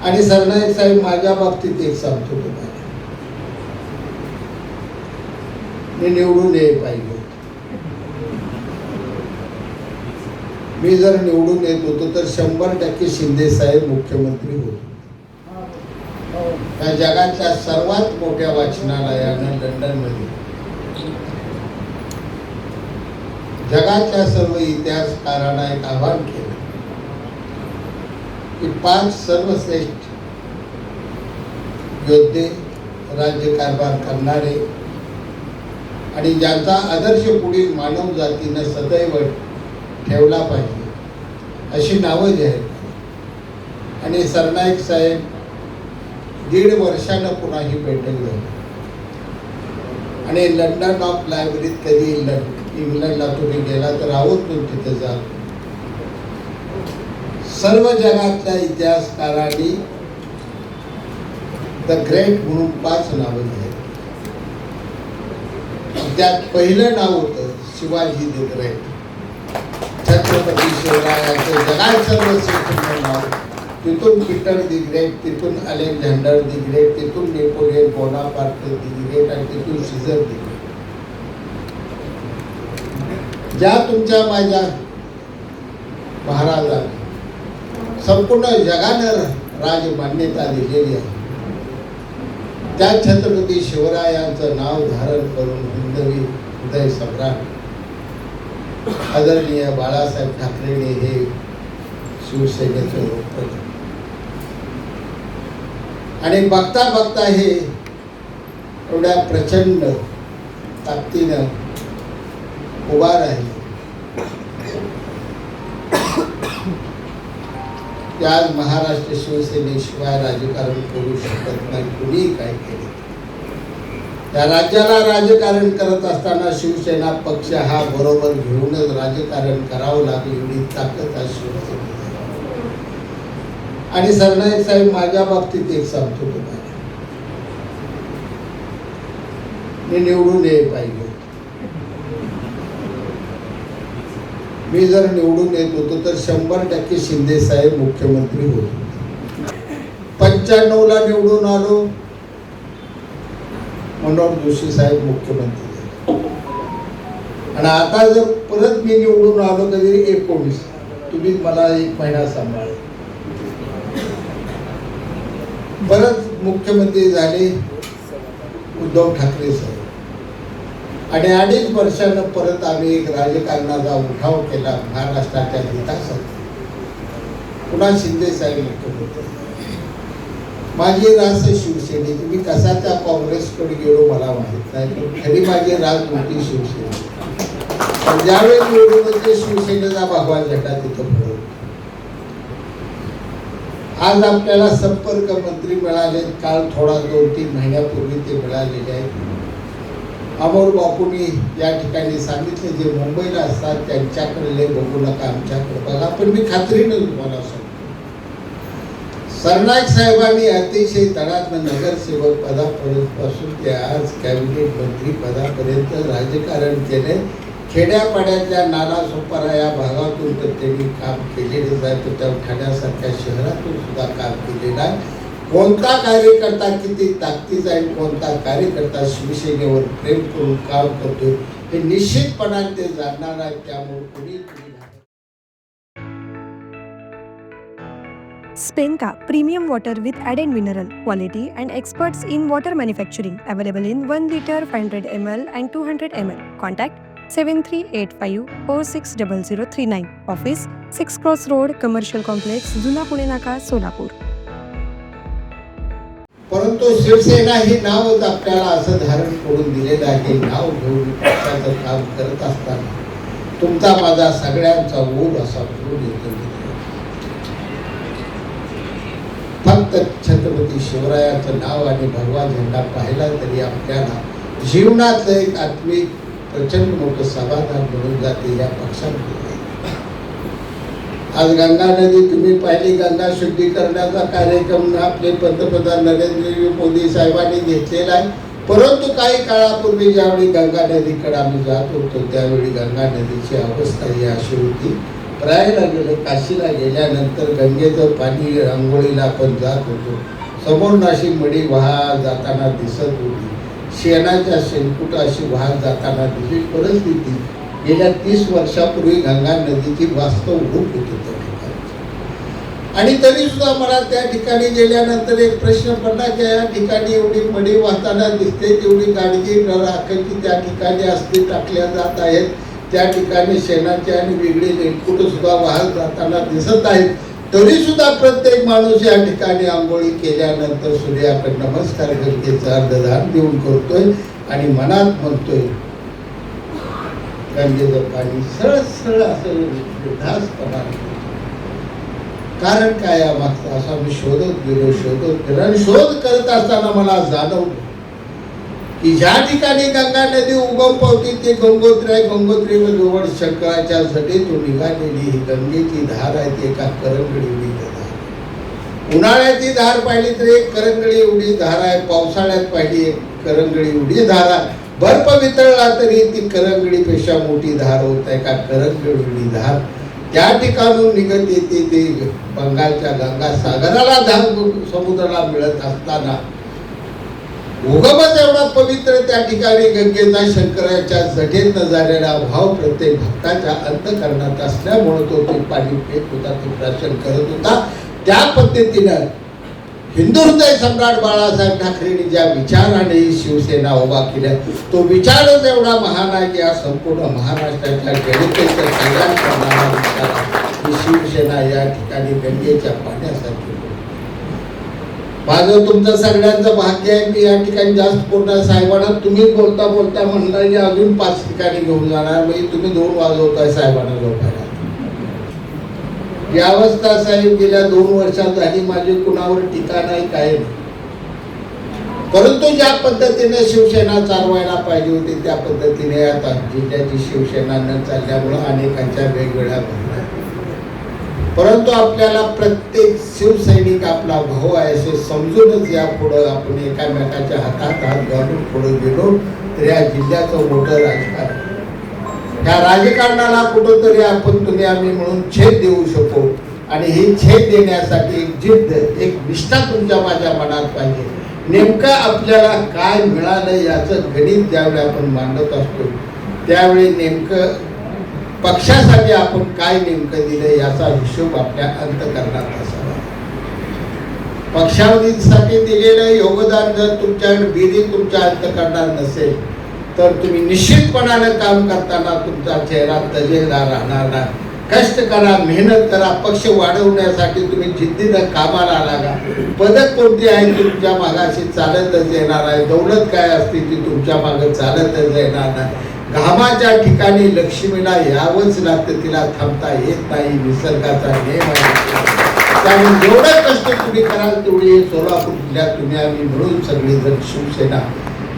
आणि सरनाईक साहेब माझ्या बाबतीत एक सांगतो तुम्हाला. मी निवडून ये पाहिजे मी जर निवडून येत होतो तर शंभर टक्के शिंदे साहेब मुख्यमंत्री होते. त्या जगातल्या सर्वात मोठ्या वाचनालयानं लंडनमध्ये. जगातल्या सर्व इतिहासकारांना एक आव्हान केलं. की पाच सर्वश्रेष्ठ योद्धे राज्यकारभार करणारे आणि ज्यांचा आदर्श पुढील मानव जातीनं सदैव ठेवला पाहिजे अशी नावं जाहीर आहेत. आणि सरनाईक साहेब दीड वर्षानं पुन्हा ही बैठक झाली आणि लंडन ऑफ लायब्ररीत कधी इंग्लंड इंग्लंडला तुम्ही गेला तर आहोत पण तिथे जा. सर्व जगातल्या इतिहासकारांनी द ग्रेट म्हणून पाच नावं दिली त्यात पहिलं नाव होतं शिवाजी द ग्रेट छत्रपती शिवरायांचं जगात सर्वश्रेष्ठ नाव. तिथून पीटर दी ग्रेट तिथून अलेक्झांडर दी ग्रेट तिथून नेपोलियन बोनापार्ट दी ग्रेट आणि तिथून सीझर दी ग्रेट ज्या तुमच्या माझ्या महाराजांनी संपूर्ण जगानं राजमान्यता दिलेली आहे. त्या छत्रपती शिवरायांचं नाव धारण करून हिंदवी हृदय सम्राट आदरणीय बाळासाहेब ठाकरेने हे शिवसेनेचं रूप केलं. आणि बघता बघता हे एवढ्या प्रचंड ताकदीनं उभा राहिले. ते आज महाराष्ट्र शिवसेनेशिवाय राजकारण करू शकत नाही. कुणीही काय केले? त्या राज्याला राजकारण करत असताना शिवसेना पक्ष हा बरोबर घेऊनच राजकारण करावं लागेल एवढी ताकद आज शिवसेने आणि सरनाईक साहेब माझ्या बाबतीत एक सांगतो तुम्हाला मी निवडून ये पाहिजे. मी जर निवडून येत होतो तर शंभर टक्के शिंदे साहेब मुख्यमंत्री होते. पंच्याण्णव ला निवडून आलो. मनोहर जोशी साहेब मुख्यमंत्री झाले. आणि आता जर परत मी निवडून आलो तरी एकोणीस. तुम्ही मला एक महिना सांभाळ. परत मुख्यमंत्री झाले. उद्धव ठाकरे साहेब. आणि अडीच वर्षानं परत आम्ही एक राजकारणाचा उठाव केला महाराष्ट्राच्या हितासाठी पुन्हा शिंदे साहेब माझी रास शिवसेनेची मी कसा त्या काँग्रेसकडे गेलो मला माहीत नाही पण खरी माझी रास मोठी शिवसेना. पण ज्यावेळेस निवडून ते शिवसेनेचा भगवान झटा तिथं पडतो आज आपल्याला संपर्क मंत्री मिळाले काल थोडा दोन तीन महिन्यापूर्वी ते मिळालेले आहेत. अमोल बापूंनी या ठिकाणी सांगितले जे मुंबईला असतात त्यांच्याकडे लय बघू नका आमच्याकडे बघा. पण मी खात्रीनं तुम्हाला सांगतो. सरनाईक साहेबांनी अतिशय तळातनं नगरसेवक पदापासून ते आज कॅबिनेट मंत्री पदापर्यंत राजकारण केले खेड्यापाड्यातल्या नालासोपारा या भागातून तर त्यांनी काम केलेलं आहे. तर त्या ठाण्यासारख्या शहरातून सुद्धा काम केलेलं आहे. कोणता कार्यकर्ता किती ताकदीचा आहे कोणता कार्यकर्ता शिवसेनेवर प्रेम करून काम करतो हे निश्चितपणाने ते जाणणार आहे त्यामुळे कुणी कुणी Spenka Premium Water with added mineral quality and experts in water manufacturing available in 1 liter 500 ml and 200 ml. Contact 7385460039. Office 6 Cross Road Commercial Complex जुना पुणे नाका सोलापूर परंतु शिवसेना हे नावच आपल्याला असं धारण करून दिलेलं आहे. नाव घेऊन पक्षाचं काम करत असताना तुमचा माझा सगळ्यांचा ओढ असा पूर्ण येतो फक्त छत्रपती शिवरायाचं नाव आणि भगवा झेंडा पाहिला तरी आपल्याला जीवनाचं एक आत्मिक प्रचंड मोठं समाधान मिळून जाते या पक्षामध्ये. आज गंगा नदी तुम्ही पाहिली गंगा शुद्धीकरणाचा कार्यक्रम आपले पंतप्रधान नरेंद्र मोदी साहेबांनी घेतलेला आहे. परंतु काही काळापूर्वी ज्यावेळी गंगा नदीकडे आम्ही जात होतो त्यावेळी गंगा नदीची अवस्था ही अशी होती. प्रयागला गेलं काशीला गेल्यानंतर गंगेचं पाणी रांगोळीला आपण जात होतो. समोर अशी मडी वाहा जाताना दिसत होती. शेणाच्या शेणकुटाशी वाहत जाताना दिसली. परिस्थिती गेल्या तीस वर्षापूर्वी गंगा नदीची वास्तव रूप होती त्या ठिकाणी. आणि तरी सुद्धा मला त्या ठिकाणी गेल्यानंतर एक प्रश्न पडला की या ठिकाणी एवढी मडी वाहताना दिसते तेवढी काळजी राखायची त्या ठिकाणी असते टाकल्या जात आहेत त्या ठिकाणी शेणाचे आणि वेगळे रेनकोट सुद्धा वाहत जाताना दिसत आहेत. तरी सुद्धा प्रत्येक माणूस या ठिकाणी आंघोळी केल्यानंतर सूर्याकडे नमस्कार गंगेचं अर्धदान देऊन करतोय आणि मनात म्हणतोय गंगेचं पाणी सरळ सरळ असं कारण काय या मागचं असा मी शोधत गेलो शोधत गेलो आणि शोध करत असताना मला जाणवलं की ज्या ठिकाणी गंगा नदी उगम पावती ते गंगोत्री आहे. गंगोत्री व जवळ शंकराच्या झटेतून निघालेली ही गंगेची धार आहे ती एका करंगडी उडी धार उन्हाळ्याची धार पाहिली तर एक करंगळी उडी धार आहे पावसाळ्यात पाहिली एक करंगळी उडी धार आहे. बर्फ वितळला तरी ती करंगडीपेक्षा मोठी धार होत आहे. का करंगडी धार? त्या ठिकाणून निघत येते ते बंगालच्या गंगा सागराला धार समुद्राला मिळत असताना. उगमच एवढा पवित्र त्या ठिकाणी गंगेचा शंकराच्या जठेत झालेला भाव प्रत्येक भक्ताच्या अंतकरणात असल्यामुळे तो ते पाणी पेत होता ते प्राशन करत होता. त्या पद्धतीनं हिंदू सम्राट बाळासाहेब ठाकरेंनी ज्या विचाराने शिवसेना उभा केल्या तो विचारच एवढा महान आहे की या संपूर्ण महाराष्ट्राच्या जनतेच्या कल्याण करणारा विचार ही शिवसेना या ठिकाणी गंगेच्या पाण्यासारखी माझं तुमचं सगळ्यांचं भाग्य आहे की या ठिकाणी जास्त बोलणार साहेबांना तुम्ही बोलता बोलता म्हणलं की अजून पाच ठिकाणी घेऊन जाणार म्हणजे तुम्ही दोन वाजवताय साहेबांना झोपायला. यावस्था साहेब गेल्या दोन वर्षात झाली माझी कुणावर टीका नाही काय नाही. परंतु ज्या पद्धतीने शिवसेना चालवायला पाहिजे होती त्या पद्धतीने आता जिल्ह्याची शिवसेना न चालल्यामुळं अनेकांच्या वेगवेगळ्या भावना परंतु आपल्याला प्रत्येक शिवसैनिक आपला भाऊ आहे असे समजूनच या पुढं आपण एकामेकाच्या हातात हात घालून पुढे गेलो तर या जिल्ह्याचं मोठं राजकारण. त्या राजकारणाला कुठंतरी आपण तुम्ही आम्ही म्हणून छेद देऊ शकतो आणि ही छेद देण्यासाठी एक जिद्द एक निष्ठा तुमच्या माझ्या मनात पाहिजे. नेमकं आपल्याला काय मिळालं याचं गणित ज्यावेळी आपण मांडत असतो त्यावेळी नेमकं पक्षासाठी आपण काय नेमकं दिलं याचा हिशोब आपल्या अंतकरणात असावा. पक्षावधीसाठी दिलेलं योगदान जर तुमच्या बिरी तुमच्या अंतकरणात नसेल तर तुम्ही निश्चितपणानं काम करताना तुमचा चेहरा तजेलदार राहणार नाही. कष्ट करा मेहनत करा पक्ष वाढवण्यासाठी तुम्ही जिद्दीनं कामाला लागा. पदक कोणती आहे तुमच्या मागाशी चालतच येणार आहे. दौलत काय असते ती तुमच्या मागे चालतच येणार नाही. घामाच्या ठिकाणी लक्ष्मीला यावंच लागतं तिला थांबता येत नाही निसर्गाचा नियम आहे. त्यामुळे जेवढं कष्ट तुम्ही कराल तेवढी सोलापूर जिल्ह्यात तुम्ही आम्ही मिळून सगळेजण शिवसेना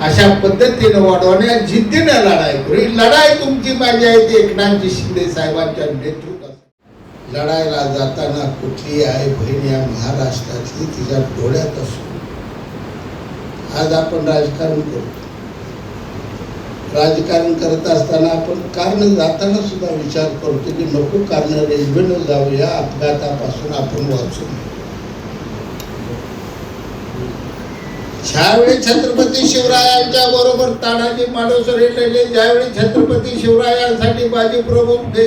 अशा पद्धतीनं वाढवण्या जिद्दीनं लढाई करू ही लढाई तुमची माझी आहे ती एकनाथजी शिंदे साहेबांच्या नेतृत्वात लढायला जाताना कुठली आहे बहीण या महाराष्ट्रातली तिच्या डोळ्यात असो? आज आपण राजकारण करतो. राजकारण करत असताना आपण कारण जाताना सुद्धा विचार करतो की नको कारण रेल्वेनं जाऊया अपघातापासून आपण वाचू ज्यावेळी छत्रपती शिवरायांच्या बरोबर तानाजी माडोसरे लढले ज्यावेळी छत्रपती शिवरायांसाठी बाजीप्रभू दे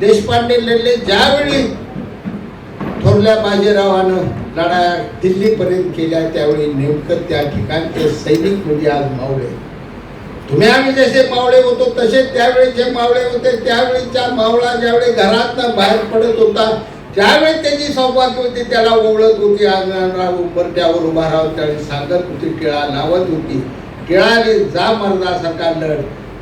देशपांडे लढले ज्यावेळी थोरल्या बाजीरावानं लढाया दिल्लीपर्यंत केल्या त्यावेळी नेमकं त्या ठिकाणचे सैनिक म्हणजे आज मावळे. तुम्ही आम्ही जसे मावळे होतो तसे त्यावेळेचे मावळे होते त्यावेळीच्या मावळा ज्यावेळी घरातनं बाहेर पडत होता ज्यावेळी त्याची सौभाग्य होती त्याला ओळख होती अंगणाला उंबरट्यावर उभा राहून त्यावेळी सांगत होती टिळा लावत होती. टिळाने जा मर्दासारखा लढ.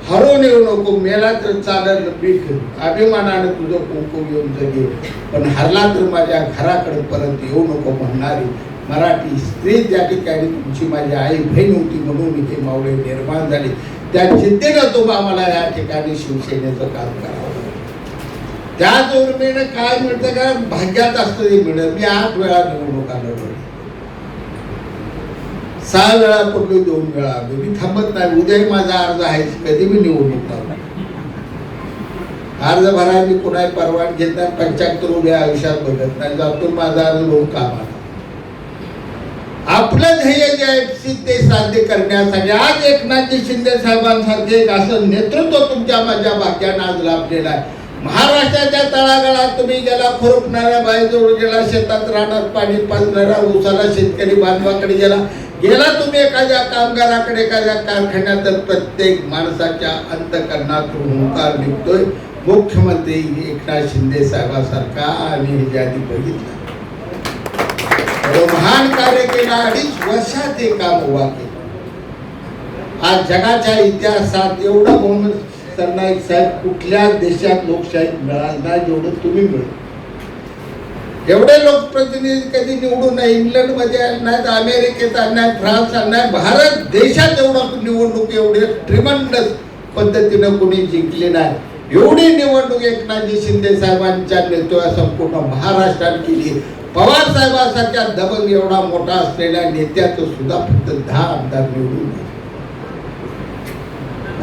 हरवून येऊ नको मेला तर चालल पीठ. अभिमानानं तुझं कुंकू येऊन जगे. पण हरला तर माझ्या घराकडे परत येऊ नको म्हणणारी मराठी स्त्री ज्या ठिकाणी तुमची माझी आई बहीण होती म्हणून इथे मावळे निर्माण झाले. त्या चिंतेनं तो आम्हाला या ठिकाणी शिवसेनेचं काम करा त्याच उर्मीनं काय मिळतं? का भाग्यात असतं ते मिळत मी आठ वेळा निवडणुका लढवली सहा वेळा पडलो दोन वेळा आलो मी थांबत नाही. उद्याही माझा अर्ज आहे कधी मी निवडणूक लावणार अर्ज भरायला मी कुणा परवानगी घेत नाही. पंच्याहत्तर उभ्या आयुष्यात बघत नाही. जातो माझा अर्ज लोक कामाला. आपलं ध्येय जे आहे ते साध्य करण्यासाठी आज एकनाथजी शिंदे साहेबांसारखे एक असं नेतृत्व तुमच्या माझ्या भाग्यानं आज लाभलेलं आहे. महाराष्ट्राच्या तळागाळात तुम्ही गेला खुरपणाऱ्या बाईजवळ गेला शेतात राहणार पाणी पाजणाऱ्या उसाला शेतकरी बांधवाकडे गेला गेला तुम्ही एखाद्या कामगाराकडे एखाद्या कारखान्यात तर प्रत्येक माणसाच्या अंतकरणात हुंकार निघतोय. मुख्यमंत्री एकनाथ शिंदे साहेबासारखा आणि ह्याच्या आधी बघितलं महान कार्य केला अडीच वर्षात हे काम उभा केलं. आज जगाच्या इतिहासात एवढं बहुमत सरनाईक साहेब कुठल्या देशात लोकशाही मिळाल नाही जेवढं तुम्ही मिळव एवढे लोकप्रतिनिधी कधी निवडून नाही इंग्लंडमध्ये आले नाहीत अमेरिकेत आले नाही फ्रान्स आले नाही भारत देशात एवढा निवडणूक एवढे ट्रिमंडस पद्धतीनं कोणी जिंकले नाही. एवढी निवडणूक एकनाथजी शिंदे साहेबांच्या नेतृत्वात संपूर्ण महाराष्ट्रात केली. पवार साहेबांसारख्या दबंग एवढा मोठा असलेल्या नेत्याचं सुद्धा फक्त दहा आमदार निवडून आले.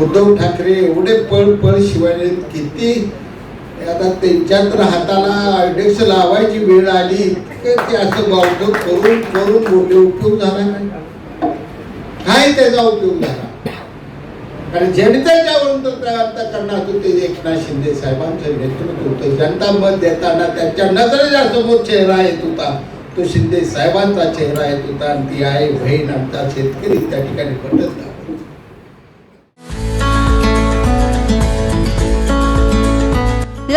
उद्धव ठाकरे एवढे पळ पळ शिवाय किती आता त्यांच्या तर हाताला अध्यक्ष लावायची वेळ आली इतकं ते असं गावठं करून करून मोठे उपयोग झाला नाही काय त्याचा उपयोग झाला. कारण जनतेच्या अंतकरणातून ते एकनाथ शिंदे साहेबांचं नेतृत्व होतं जनता मत देताना त्यांच्या नजरेच्या समोर चेहरा येत होता. तो शिंदे साहेबांचा चेहरा येत होता आणि ती आहे बहीण आमचा शेतकरी त्या ठिकाणी पटत